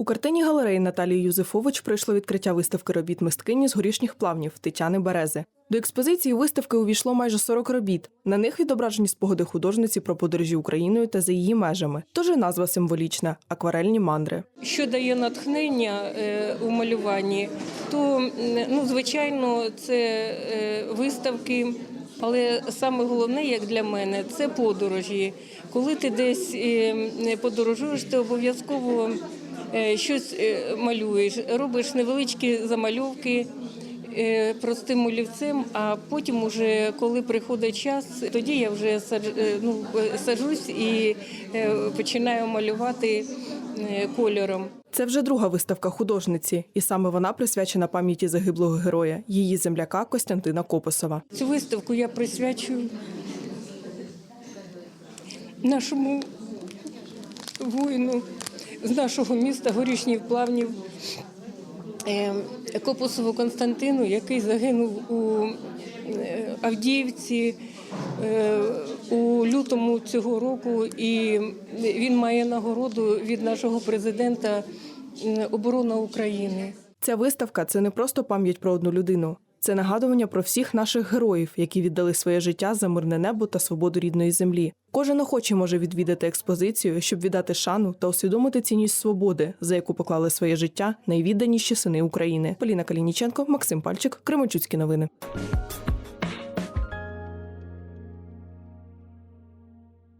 У картині галереї Наталії Юзефович пройшло відкриття виставки робіт мисткині з горішніх плавнів Тетяни Берези. До експозиції виставки увійшло майже 40 робіт. На них відображені спогади художниці про подорожі Україною та за її межами. Тож і назва символічна акварельні мандри. Що дає натхнення е, у малюванні, то ну, звичайно це е, виставки. Але саме головне, як для мене, це подорожі. Коли ти десь е, подорожуєш, ти обов'язково щось е, малюєш, робиш невеличкі замальовки е, простим олівцем, а потім, уже, коли приходить час, тоді я вже е, ну, е, саджусь і е, починаю малювати е, кольором. Це вже друга виставка художниці, і саме вона присвячена пам'яті загиблого героя, її земляка Костянтина Копосова. Цю виставку я присвячую нашому воїну з нашого міста Горішніх Плавнів е, Копосову Константину, який загинув у е, Авдіївці е, у лютому цього року, і він має нагороду від нашого президента оборона України. Ця виставка це не просто пам'ять про одну людину. Це нагадування про всіх наших героїв, які віддали своє життя за мирне небо та свободу рідної землі. Кожен охоче може відвідати експозицію, щоб віддати шану та усвідомити цінність свободи, за яку поклали своє життя найвідданіші сини України. Поліна Калініченко, Максим Пальчик, Кременчуцькі новини.